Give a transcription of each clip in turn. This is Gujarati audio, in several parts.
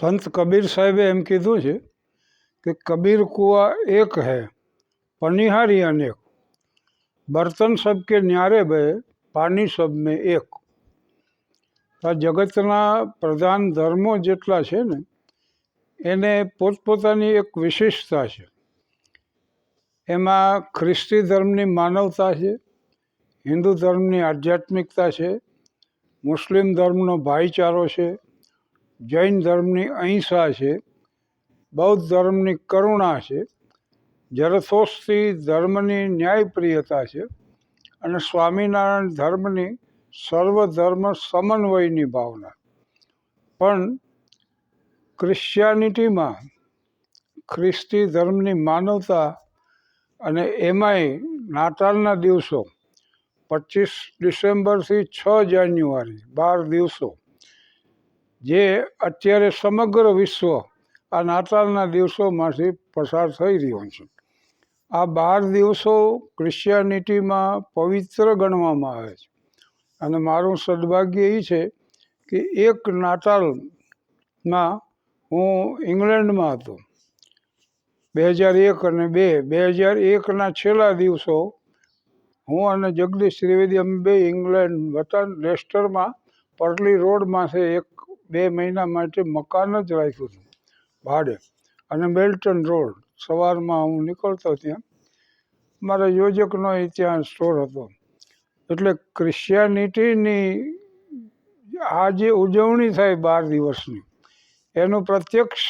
સંત કબીર સાહેબે એમ કીધું છે કે કબીર કુવા એક હૈ, પનિહારી અનેક. બર્તન સબ કે ન્યારે બે પાણી સબ મેં એક. આ જગતના પ્રધાન ધર્મો જેટલા છે ને, એને પોતપોતાની એક વિશેષતા છે. એમાં ખ્રિસ્તી ધર્મની માનવતા છે, હિન્દુ ધર્મની આધ્યાત્મિકતા છે, મુસ્લિમ ધર્મનો ભાઈચારો છે જૈન ધર્મની અહિંસા છે, બૌદ્ધ ધર્મની કરુણા છે જરથોસ્તી ધર્મની ન્યાયપ્રિયતા છે અને સ્વામિનારાયણ ધર્મની સર્વધર્મ સમન્વયની ભાવના. પણ ક્રિશ્ચિયાનિટીમાં ખ્રિસ્તી ધર્મની માનવતા અને એમાંય નાતાલના દિવસો, પચીસ ડિસેમ્બરથી છ જાન્યુઆરી, બાર દિવસો જે અત્યારે સમગ્ર વિશ્વ આ નાતાલના દિવસોમાંથી પસાર થઈ રહ્યો છે. આ બાર દિવસો ક્રિશ્ચિયાનિટીમાં પવિત્ર ગણવામાં આવે છે. અને મારું સદભાગ્ય એ છે કે એક નાતાલમાં હું ઇંગ્લેન્ડમાં હતો. બે હજાર એક અને બે બે હજાર એકના છેલ્લા દિવસો હું અને જગદીશ ત્રિવેદી અમે બે ઇંગ્લેન્ડ વતન લેસ્ટરમાં પરલી રોડમાંથી એક બે મહિના માટે મકાન જ રાખ્યું હતું, ભાડે. અને બેલ્ટન રોડ, સવારમાં હું નીકળતો ત્યાં. મારા યોજકનો ત્યાં સ્ટોર હતો. એટલે ક્રિશ્ચિયાનિટીની આ જે ઉજવણી થાય બાર દિવસની, એનું પ્રત્યક્ષ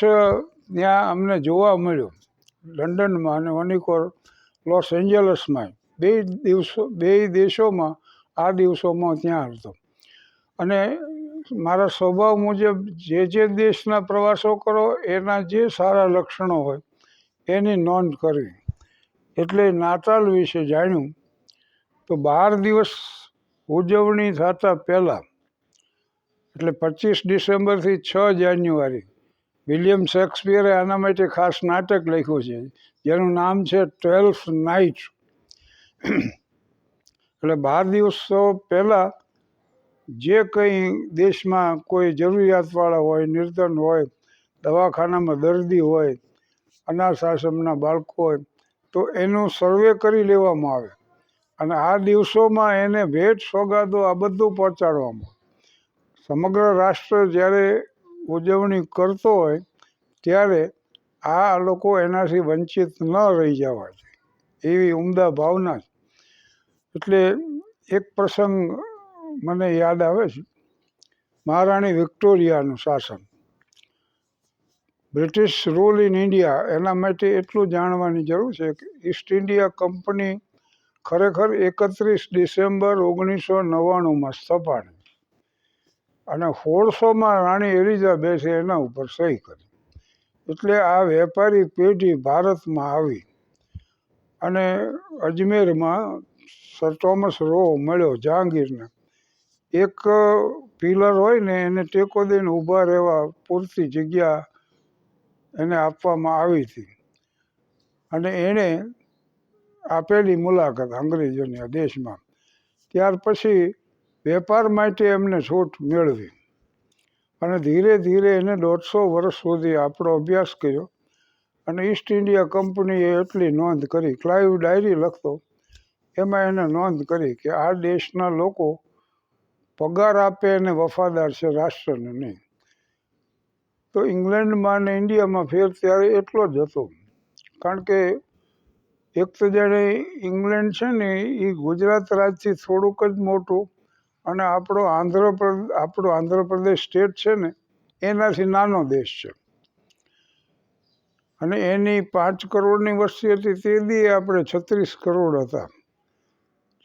ત્યાં અમને જોવા મળ્યું. લંડનમાં અને વનિકોર, લોસ એન્જલસમાં બે દિવસો, બે દેશોમાં આ દિવસોમાં ત્યાં હતો. અને મારા સ્વભાવ મુજબ જે જે દેશના પ્રવાસો કરો, એના જે સારા લક્ષણો હોય, એની નોંધ કરવી. એટલે નાતાલ વિશે જાણ્યું, તો બાર દિવસ ઉજવણી થતાં પહેલાં, એટલે પચીસ ડિસેમ્બરથી છ જાન્યુઆરી, વિલિયમ શેક્સપિયરે આના માટે ખાસ નાટક લખ્યું છે, જેનું નામ છે ટ્વેલ્થ નાઇટ. એટલે બાર દિવસો પહેલાં જે કંઈ દેશમાં કોઈ જરૂરિયાતવાળા હોય, નિર્ધન હોય, દવાખાનામાં દર્દી હોય અનાથ આશ્રમના બાળકો હોય, તો એનું સર્વે કરી લેવામાં આવે. અને આ દિવસોમાં એને ભેટ સોગાદો આ બધું પહોંચાડવામાં સમગ્ર રાષ્ટ્ર જ્યારે ઉજવણી કરતો હોય, ત્યારે આ લોકો એનાથી વંચિત ન રહી જવા જોઈએ. એવી ઉમદા ભાવના છે. એટલે એક પ્રસંગ મને યાદ આવે છે, મહારાણી વિક્ટોરિયાનું શાસન. બ્રિટિશ રૂલ ઇન ઇન્ડિયા એના માટે એટલું જાણવાની જરૂર છે કે ઈસ્ટ ઇન્ડિયા કંપની ખરેખર એકત્રીસ ડિસેમ્બર ઓગણીસો નવ્વાણુંમાં સ્થપાણી. અને સોળસોમાં રાણી એલિઝાબેથે એના ઉપર સહી કરી. એટલે આ વેપારી પેઢી ભારતમાં આવી અને અજમેરમાં સર થોમસ રો મળ્યો, જહાંગીરને. એક પિલર હોય ને એને ટેકો દઈને ઊભા રહેવા પૂરતી જગ્યા એને આપવામાં આવી હતી. અને એણે આપેલી મુલાકાત અંગ્રેજોની દેશમાં. ત્યાર પછી વેપાર માટે એમને છૂટ મેળવી. અને ધીરે ધીરે એને દોઢસો વર્ષ સુધી આપણો અભ્યાસ કર્યો. અને ઈસ્ટ ઇન્ડિયા કંપનીએ એટલી નોંધ કરી. ક્લાઇવ ડાયરી લખતો. એમાં એને નોંધ કરી કે આ દેશના લોકો પગાર આપે અને વફાદાર છે રાષ્ટ્રને નહીં. તો ઇંગ્લેન્ડમાં અને ઇન્ડિયામાં ફેર ત્યારે એટલો જ હતો. કારણ કે એક તો જાણે ઇંગ્લેન્ડ છે ને, એ ગુજરાત રાજથી થોડુંક જ મોટું અને આપણો આંધ્રપ્રદેશ આપણો આંધ્રપ્રદેશ સ્ટેટ છે ને, એનાથી નાનો દેશ છે. અને એની પાંચ કરોડની વસ્તી હતી, તે દી આપણે છત્રીસ કરોડ હતા.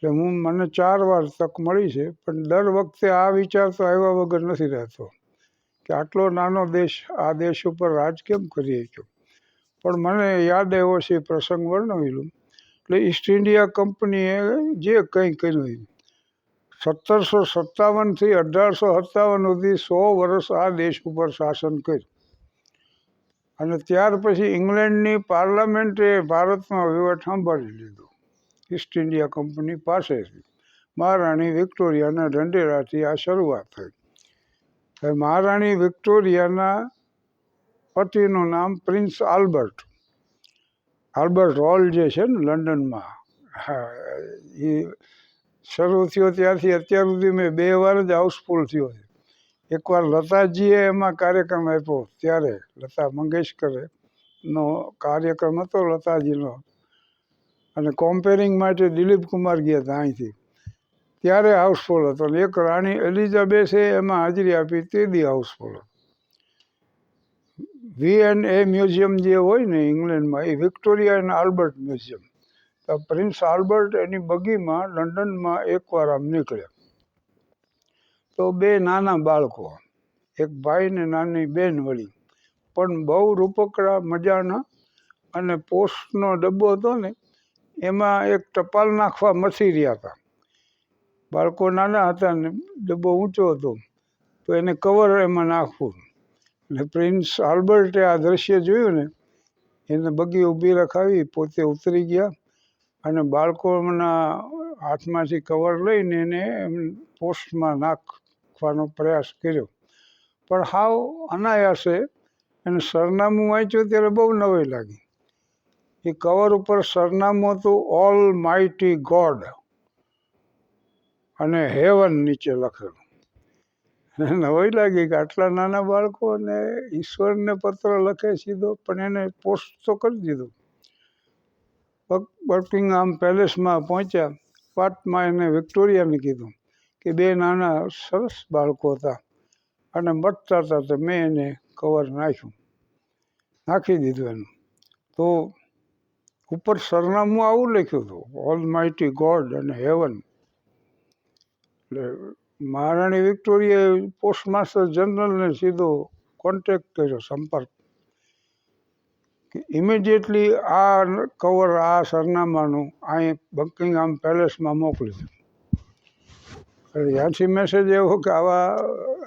એટલે હું મને ચાર વાર તક મળી છે, પણ દર વખતે આ વિચાર તો આવ્યા વગર નથી રહેતો કે આટલો નાનો દેશ, આ દેશ ઉપર રાજ કેમ કરી શક્યો પણ મને યાદ આવ્યો છે પ્રસંગ વર્ણવેલું. એટલે ઈસ્ટ ઇન્ડિયા કંપનીએ જે કંઈ કર્યું સત્તરસો સત્તાવનથી અઢારસો સત્તાવન સુધી સો વર્ષ આ દેશ ઉપર શાસન કર્યું. અને ત્યાર પછી ઇંગ્લેન્ડની પાર્લામેન્ટે ભારતમાં વહીવટ સંભાળી લીધો. ઈસ્ટ ઇન્ડિયા કંપની પાસેથી. મહારાણી વિક્ટોરિયાના ઢંઢેરાથી આ શરૂઆત થઈ. મહારાણી વિક્ટોરિયાના પતિનું નામ પ્રિન્સ આલ્બર્ટ. આલ્બર્ટ રોલ જે છે ને લંડનમાં, હા, એ શરૂ થયો ત્યારથી અત્યાર સુધી મેં બે વાર જ હાઉસફુલ થયો છે. એકવાર લતાજીએ એમાં કાર્યક્રમ આપ્યો, ત્યારે લતા મંગેશકરે નો કાર્યક્રમ હતો, લતાજીનો. અને કોમ્પેરિંગ માટે દિલીપ કુમાર ગયા હતા અહીંથી. ત્યારે હાઉસફુલ હતો અને એક રાણી એલિઝાબેથે એમાં હાજરી આપી તે દી houseful V and A museum જે હોય ને ઇંગ્લેન્ડમાં, એ વિક્ટોરિયા એન્ડ આલ્બર્ટ મ્યુઝિયમ તો પ્રિન્સ આલ્બર્ટ એની બગીમાં લંડનમાં એકવાર આમ નીકળ્યા. તો બે નાના બાળકો, એક ભાઈ ને નાની બેન વળી. પણ બહુ રૂપકડા મજાના અને પોસ્ટનો ડબ્બો હતો ને એમાં એક ટપાલ નાખવા મસી રહ્યા હતા. બાળકો નાના હતા ને ડબ્બો ઊંચો હતો, તો એને કવર એમાં નાખવું. અને પ્રિન્સ આલ્બર્ટે આ દ્રશ્ય જોયું ને, એને બગી ઊભી રખાવી, પોતે ઉતરી ગયા અને બાળકોના હાથમાંથી કવર લઈને એને એમ પોસ્ટમાં નાખવાનો પ્રયાસ કર્યો. પણ હાવ અનાયાસે એને સરનામું વાંચ્યું ત્યારે બહુ નવાઈ લાગી. એ કવર ઉપર સરનામું હતું ઓલ માઇટી ગોડ અને હેવન નીચે લખેલું. નવાઈ લાગી કે આટલા નાના બાળકોને ઈશ્વરને પત્ર લખે સીધો, પણ એને પોસ્ટ તો કરી દીધું. આમ પેલેસમાં પહોંચ્યા. વાતમાં એને વિક્ટોરિયાને કીધું કે બે નાના સરસ બાળકો હતા અને મટતા હતા તો મેં એને કવર નાખ્યું. નાખી દીધું એનું. તો ઉપર સરનામું આવું લખ્યું હતું ઓલ માઇટી ગોડ અને હેવન એટલે મહારાણી વિક્ટોરિયાએ પોસ્ટમાસ્ટર જનરલને સીધો કોન્ટેક્ટ કર્યો, સંપર્ક ઇમિડિયેટલી આ કવર આ સરનામાનું અહીં બકિંગહામ પેલેસમાં મોકલી દીધું એટલે મેસેજ એવો કે આવા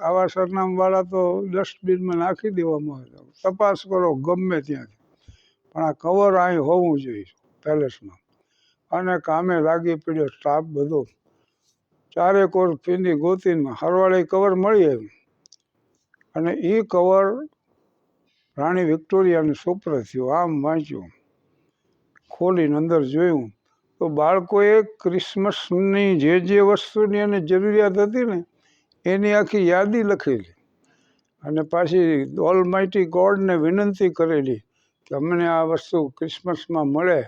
આવા સરનામાવાળા તો ડસ્ટબિનમાં નાખી દેવામાં આવે તપાસ કરો, ગમે ત્યાંથી. પણ આ કવર અહીં હોવું જોઈએ પેલેસમાં. અને કામે લાગી પડ્યો સ્ટાફ બધો. ચારે કોર ફીંદી ગોતીમાં હરવાળે કવર મળી આવ્યું અને એ કવર રાણી વિક્ટોરિયાને સુપ્ર થયું, આમ વાંચ્યું. ખોલીને અંદર જોયું, તો બાળકોએ ક્રિસમસની જે જે વસ્તુની એને જરૂરિયાત હતી ને, એની આખી યાદી લખેલી. અને પાછી ઓલમાઇટી ગોડને વિનંતી કરેલી કે અમને આ વસ્તુ ક્રિસમસમાં મળે,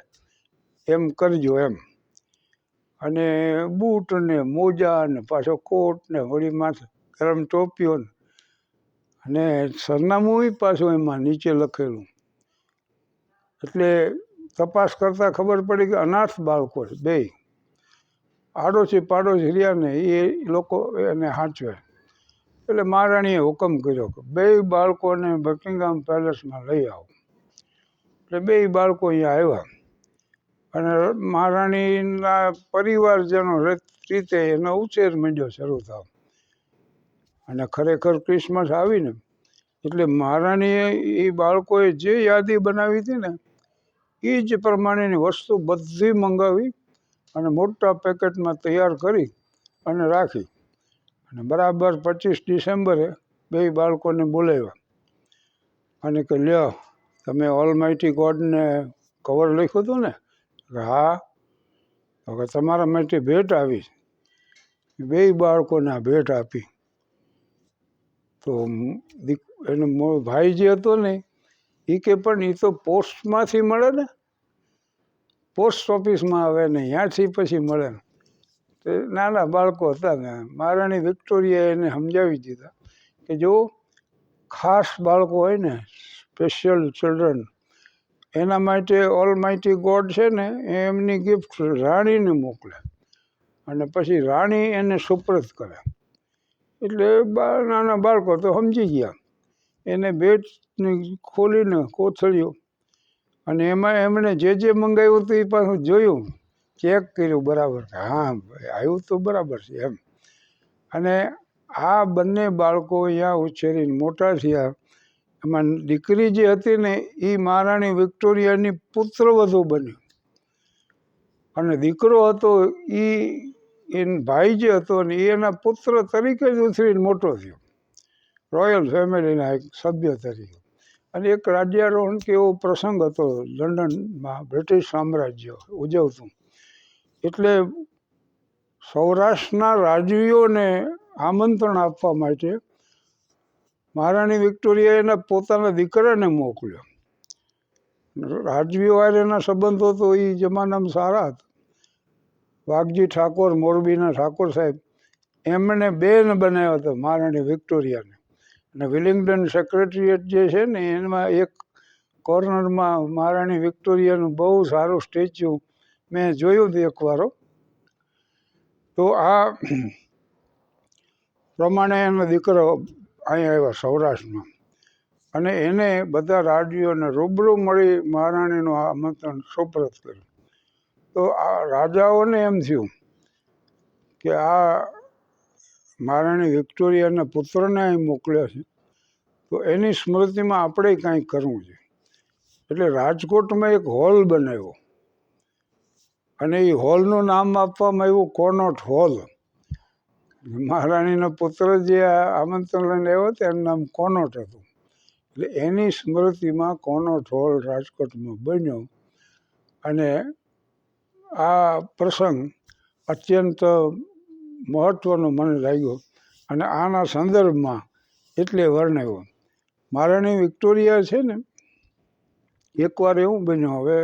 એમ કરજો એમ. અને બૂટ ને મોજા ને પાછો કોટ ને વળી માથે ગરમ ટોપીઓ અને સરનામું પાછું એમાં નીચે લખેલું. એટલે તપાસ કરતાં ખબર પડી કે અનાથ બાળકો છે બે આડોશી પાડોશી રહ્યા ને એ લોકો એને સાચવે એટલે મહારાણીએ હુકમ કર્યો કે બે બાળકોને બકિંગહામ પેલેસમાં લઈ આવો. એટલે બે બાળકો અહીંયા આવ્યા. અને મહારાણીના પરિવારજનો રીતે એનો ઉછેર માંડ્યો શરૂ થયો. અને ખરેખર ક્રિસમસ આવીને, એટલે મહારાણીએ એ બાળકોએ જે યાદી બનાવી હતી ને, એ જ પ્રમાણેની વસ્તુ બધી મંગાવી અને મોટા પેકેટમાં તૈયાર કરી અને રાખી. અને બરાબર પચીસ ડિસેમ્બરે બે બાળકોને બોલાવ્યા. અને કે લ્યો તમે ઓલમાઇટી ગોડને કવર લખ્યું હતું ને? હા હવે તમારા માટે ભેટ આવી. બે બાળકોને આ ભેટ આપી. તો એનો ભાઈ જે હતો ને એ કે પણ એ તો પોસ્ટમાંથી મળે ને? પોસ્ટ ઓફિસમાં આવે ને ત્યાંથી પછી મળે તો નાના બાળકો હતા ને, મહારાણી વિક્ટોરિયાએ એને સમજાવી દીધા કે જો ખાસ બાળકો હોય ને સ્પેશિયલ ચિલ્ડ્રન એના માટે ઓલ માઇટી ગોડ છે ને, એ એમની ગિફ્ટ રાણીને મોકલે. અને પછી રાણી એને સુપ્રત કરે. એટલે નાના બાળકો તો સમજી ગયા. એને બેટને ખોલીને કોથળ્યું અને એમાં એમણે જે જે મંગાવ્યું હતું એ પાછું જોયું. ચેક કર્યું બરાબર હા, આવ્યું તો બરાબર છે એમ. અને આ બંને બાળકો અહીંયા ઉછેરીને મોટા થયા. એમાં દીકરી જે હતી ને, એ મહારાણી વિક્ટોરિયાની પુત્રવધુ બની. અને દીકરો હતો એ એનો ભાઈ જે હતો ને એના પુત્ર તરીકે જ ઉછરીને મોટો થયો. રોયલ ફેમિલીના એક સભ્ય તરીકે. અને એક રાજ્યારોહણ કે એવો પ્રસંગ હતો, લંડનમાં બ્રિટિશ સામ્રાજ્ય ઉજવતું. એટલે સૌરાષ્ટ્રના રાજવીઓને આમંત્રણ આપવા માટે મહારાણી વિક્ટોરિયાએ એના પોતાના દીકરાને મોકલ્યો. રાજવીઓ એના સંબંધો તો એ જમાનામાં સારા હતા. વાઘજી ઠાકોર, મોરબીના ઠાકોર સાહેબ, એમણે બેન બનાવ્યો હતો મહારાણી વિક્ટોરિયાને. અને વિલિંગ્ટન સેક્રેટરીએટ જે છે ને, એમાં એક કોર્નરમાં મહારાણી વિક્ટોરિયાનું બહુ સારું સ્ટેચ્યુ મેં જોયું હતું એકવાર તો આ પ્રમાણે એનો દીકરો અહીંયા આવ્યા સૌરાષ્ટ્રમાં. અને એને બધા રાજ્યોને રૂબરૂ મળી મહારાણીનું આમંત્રણ સુપ્રત કર્યું. તો આ રાજાઓને એમ થયું કે આ મહારાણી વિક્ટોરિયાના પુત્રને અહીં મોકલ્યા છે. તો એની સ્મૃતિમાં આપણે કાંઈક કરવું છે. એટલે રાજકોટમાં એક હોલ બનાવ્યો. અને એ હોલનું નામ આપવામાં આવ્યું કોનોટ હોલ. મહારાણીનો પુત્ર જે આમંત્રણ લઈને આવ્યો હતો, એનું નામ કોનોટ હતું. એટલે એની સ્મૃતિમાં કોનોટ હોલ રાજકોટમાં બન્યો અને આ પ્રસંગ અત્યંત મહત્ત્વનો મને લાગ્યો અને આના સંદર્ભમાં એટલે વર્ણવ્યો મહારાણી વિક્ટોરિયા છે ને, એકવાર એવું બન્યું, હવે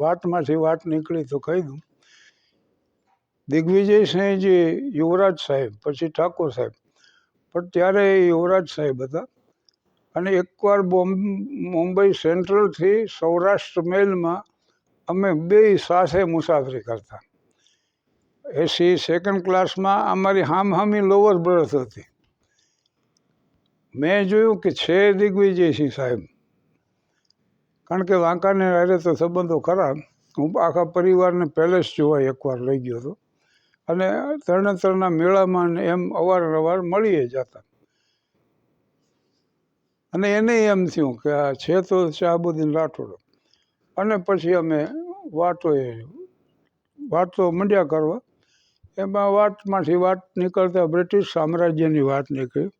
વાતમાંથી વાત નીકળી તો કહી દઉં. દિગ્વિજયસિંહજી યુવરાજ સાહેબ, પછી ઠાકોર સાહેબ. પણ ત્યારે એ યુવરાજ સાહેબ હતા. અને એકવાર બોમ્બ, મુંબઈ સેન્ટ્રલથી સૌરાષ્ટ્ર મેલમાં અમે બે સાથે મુસાફરી કરતા. એસી સેકન્ડ ક્લાસમાં અમારી હામહામી લોવર બર્થ હતી. મેં જોયું કે છે દિગ્વિજયસિંહ સાહેબ. કારણ કે વાંકાનેર હારે તો સંબંધો ખરા. હું આખા પરિવારને પેલેસ જોવા એકવાર લઈ ગયો હતો. અને તરણેતરના મેળામાં ને એમ અવારનવાર મળીએ જતા. અને એને એમ થયું કે આ છે તો શાહબુદ્દીન રાઠોડ. અને પછી અમે વાતો એ વાતો મંડ્યા કરવા. એમાં વાતમાંથી વાત નીકળતા બ્રિટિશ સામ્રાજ્યની વાત નીકળી.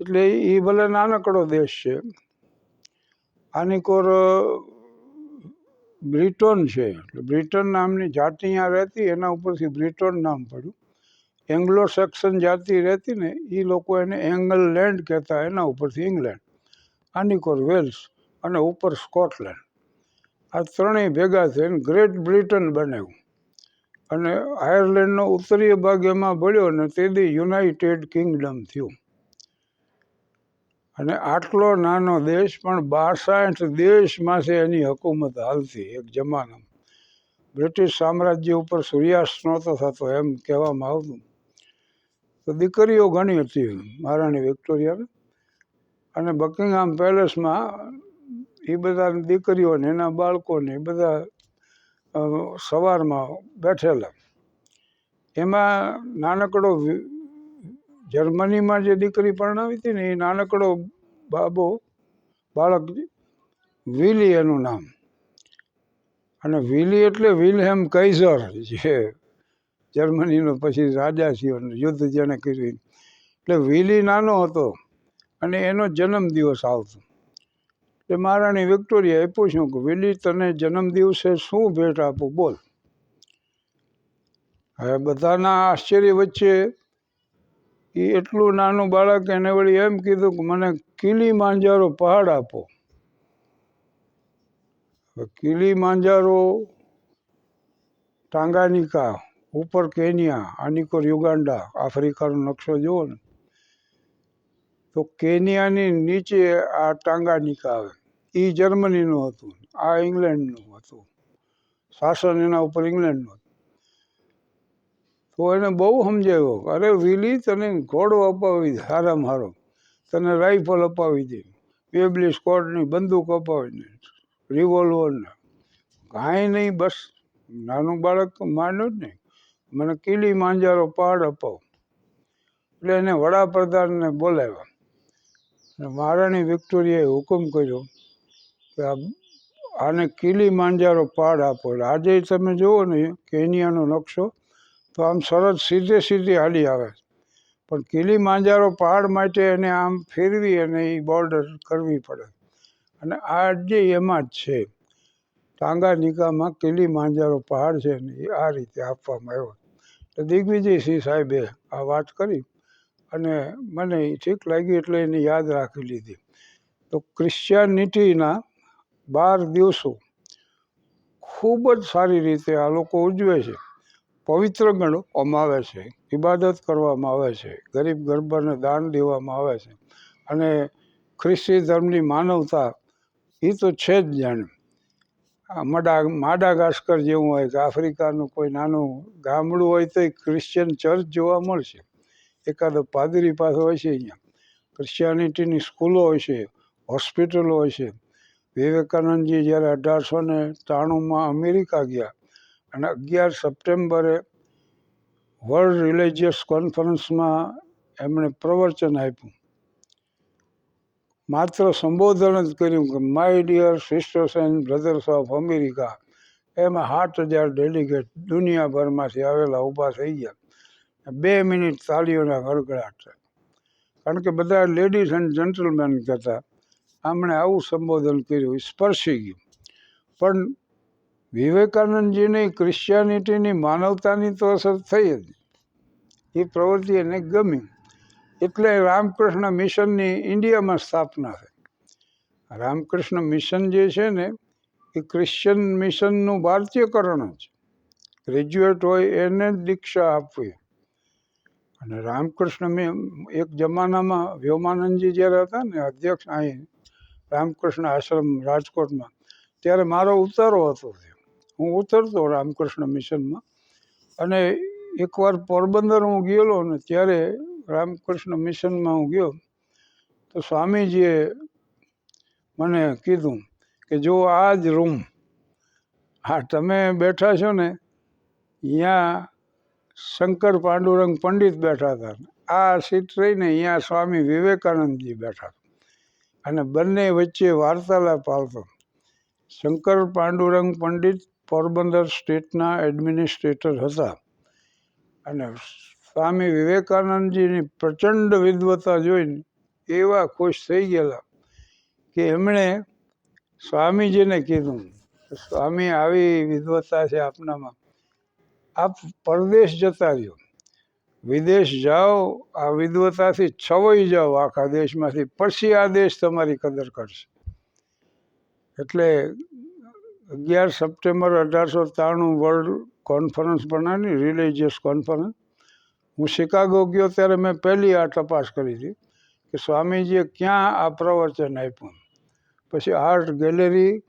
એટલે એ ભલે નાનકડો દેશ છે. આની કોર બ્રિટન છે. એટલે બ્રિટન નામની જાતિ અહીંયા રહેતી, એના ઉપરથી બ્રિટન નામ પડ્યું. એંગ્લો સેક્શન જાતિ રહેતી ને એ લોકો એને એંગલલેન્ડ કહેતા, એના ઉપરથી ઇંગ્લેન્ડ આનીકોર વેલ્સ અને ઉપર સ્કોટલેન્ડ. આ ત્રણેય ભેગા થઈને ગ્રેટ બ્રિટન બનાવ્યું અને આયર્લેન્ડનો ઉત્તરીય ભાગ એમાં ભળ્યો ને દી યુનાઇટેડ કિંગડમ થયું. અને આટલો નાનો દેશ પણ બાસઠ દેશમાંથી એની હકુમત હાલતી એક જમાનામાં. બ્રિટિશ સામ્રાજ્ય ઉપર સૂર્યાસ્ત નહોતો થતો એમ કહેવામાં આવતું. તો દીકરીઓ ઘણી હતી. મહારાણી વિક્ટોરિયાને અને બકિંગહામ પેલેસમાં એ બધા દીકરીઓને, એના બાળકોને એ બધા સવારમાં બેઠેલા. એમાં નાનકડો જર્મનીમાં જે દીકરી પરણાવી હતી ને એ નાનકડો બાબો, બાળક વિલી એનું નામ. અને વિલી એટલે વિલહેમ કૈઝર જે જર્મનીનો પછી રાજા થયો યુદ્ધ જેણે કર્યું. એટલે વિલી નાનો હતો અને એનો જન્મદિવસ આવતો. એટલે મહારાણી વિક્ટોરિયાએ પૂછ્યું કે વિલી તને જન્મદિવસે શું ભેટ આપું? બોલ. હવે બધાના આશ્ચર્ય વચ્ચે એ એટલું નાનું બાળક એને વળી એમ કીધું કે મને કીલી માંજારો પહાડ આપો. કીલી માંજારો ટાંગાનિકા, ઉપર કેનિયા, આનિકોર યુગાન્ડા આફ્રિકાનો નકશો જુઓ ને, તો કેનિયાની નીચે આ ટાંગાનિકા આવે. એ જર્મનીનું હતું, આ ઇંગ્લેન્ડનું હતું. શાસન એના ઉપર ઇંગ્લેન્ડનું હતું. તો એને બહુ સમજાવ્યો અરે વિલી, તને ઘોડો અપાવી દે. સારામાં સારો તને રાઇફલ અપાવી દે. બેબલી સ્કોડની બંદૂક અપાવી દે. રિવોલ્વરને. કાંઈ નહીં, બસ. નાનું બાળક તો માન્યું જ નહીં. મને કીલી માંજારો પહાડ અપાવો. એટલે એને વડાપ્રધાનને બોલાવ્યા. અને મહારાણી વિક્ટોરિયાએ હુકમ કર્યો કે આને કીલી માંજારો પહાડ આપો. એટલે આજે તમે જુઓ ને કેનિયાનો નકશો તો આમ સરસ સીધે સીધી હાલી આવે. પણ કીલી માંજારો પહાડ માટે એને આમ ફેરવી અને એ બોર્ડર કરવી પડે. અને આ જે એમાં જ છે. ટાંગાનિકામાં કિલી માંજારો પહાડ છે ને એ આ રીતે આપવામાં આવ્યો. તો દિગ્વિજયસિંહ સાહેબે આ વાત કરી અને મને ઠીક લાગી એટલે એને યાદ રાખી લીધી. તો ક્રિશ્ચિયાનિટીના બાર દિવસો ખૂબ જ સારી રીતે આ લોકો ઉજવે છે. પવિત્ર ગણવામાં આવે છે. ઇબાદત કરવામાં આવે છે. ગરીબ ગરબાને દાન દેવામાં આવે છે. અને ખ્રિસ્તી ધર્મની માનવતા એ તો છે જ જાણે. મડા, માડાગાસ્કર જેવું હોય કે આફ્રિકાનું કોઈ નાનું ગામડું હોય તો ક્રિશ્ચિયન ચર્ચ જોવા મળશે. એકાદો પાદરી પાસે હોય છે અહીંયા. ક્રિશ્ચિયાનિટીની સ્કૂલો હોય છે, હોસ્પિટલો હોય છે. વિવેકાનંદજી જ્યારે અઢારસો ને ત્રાણુંમાં અમેરિકા ગયા અને અગિયાર સપ્ટેમ્બરે વર્લ્ડ રિલિજિયસ કોન્ફરન્સમાં એમણે પ્રવચન આપ્યું. માત્ર સંબોધન જ કર્યું કે my dear sisters and brothers of America એમાં સાત હજાર ડેલિગેટ દુનિયાભરમાંથી આવેલા ઊભા થઈ ગયા. બે મિનિટ તાળીઓના ગળગડાટ કારણ કે બધા લેડીઝ એન્ડ જન્ટલમેન કહેતા, આમણે આવું સંબોધન કર્યું સ્પર્શી ગયું. પણ વિવેકાનંદજીને ક્રિશ્ચિયાનિટીની માનવતાની તો અસર થઈ જ. એ પ્રવૃત્તિ એને ગમી. એટલે રામકૃષ્ણ મિશનની ઇન્ડિયામાં સ્થાપના થઈ. રામકૃષ્ણ મિશન જે છે ને, એ ક્રિશ્ચિયન મિશનનું ભારતીયકરણ જ. ગ્રેજ્યુએટ હોય એને દીક્ષા આપવી. અને રામકૃષ્ણ એક જમાનામાં વ્યોમાનંદજી જ્યારે હતા ને, અધ્યક્ષ અહીં રામકૃષ્ણ આશ્રમ રાજકોટમાં, ત્યારે મારો ઉતારો હતો. હું ઉતરતો રામકૃષ્ણ મિશનમાં અને એકવાર પોરબંદર હું ગયેલો ને ત્યારે રામકૃષ્ણ મિશનમાં હું ગયો, તો સ્વામીજીએ મને કીધું કે જો આ જ રૂમ, હા, તમે બેઠા છો ને અહીંયા શંકર પાંડુરંગ પંડિત બેઠા હતા. આ સીટ રહીને અહીંયા સ્વામી વિવેકાનંદજી બેઠા અને બંને વચ્ચે વાર્તાલાપ આવતો. શંકર પાંડુરંગ પંડિત પોરબંદર સ્ટેટના એડમિનિસ્ટ્રેટર હતા. અને સ્વામી વિવેકાનંદજીની પ્રચંડ વિદ્વતા જોઈને એવા ખુશ થઈ ગયેલા કે એમણે સ્વામીજીને કીધું સ્વામી, આવી વિદ્વતા છે આપનામાં. આપ પરદેશ જતા રહ્યો. વિદેશ જાઓ, આ વિદ્વતાથી છવાઈ જાઓ, આખા દેશમાંથી. પછી આ દેશ તમારી કદર કરશે. એટલે અગિયાર સપ્ટેમ્બર અઢારસો ત્રાણું વર્લ્ડ કોન્ફરન્સ બનાવી, રિલિજિયસ કોન્ફરન્સ. હું શિકાગો ગયો ત્યારે મેં પહેલી આ તપાસ કરી હતી કે સ્વામીજીએ ક્યાં આ પ્રવચન આપ્યું. પછી આર્ટ ગેલેરી,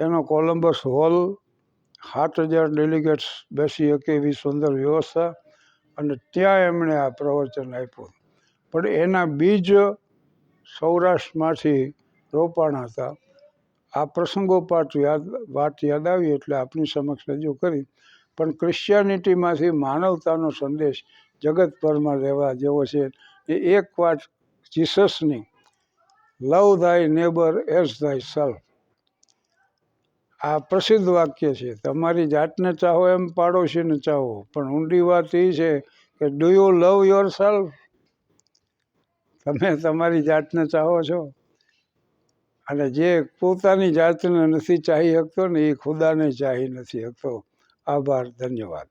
એનો કોલંબસ હોલ, સાત હજાર ડેલિગેટ્સ બેસી શકે એવી સુંદર વ્યવસ્થા, અને ત્યાં એમણે આ પ્રવચન આપ્યું. પણ એના બીજ સૌરાષ્ટ્રમાંથી રોપાણા હતા. આ પ્રસંગોપાત યાદ, વાત યાદ આવી એટલે આપની સમક્ષ રજૂ કરી. પણ ક્રિશ્ચિયાનિટીમાંથી માનવતાનો સંદેશ જગતભરમાં રહેવા જેવો છે એ એક વાત જીસસની love thy neighbour as thyself આ પ્રસિદ્ધ વાક્ય છે, તમારી જાતને ચાહો એમ પાડોશીને ચાહો. પણ ઊંડી વાત એ છે કે do you love yourself તમે તમારી જાતને ચાહો છો? અને જે પોતાની જાતને નથી ચાહી શકતો ને એ ખુદાને ચાહી નથી શકતો. આભાર, ધન્યવાદ.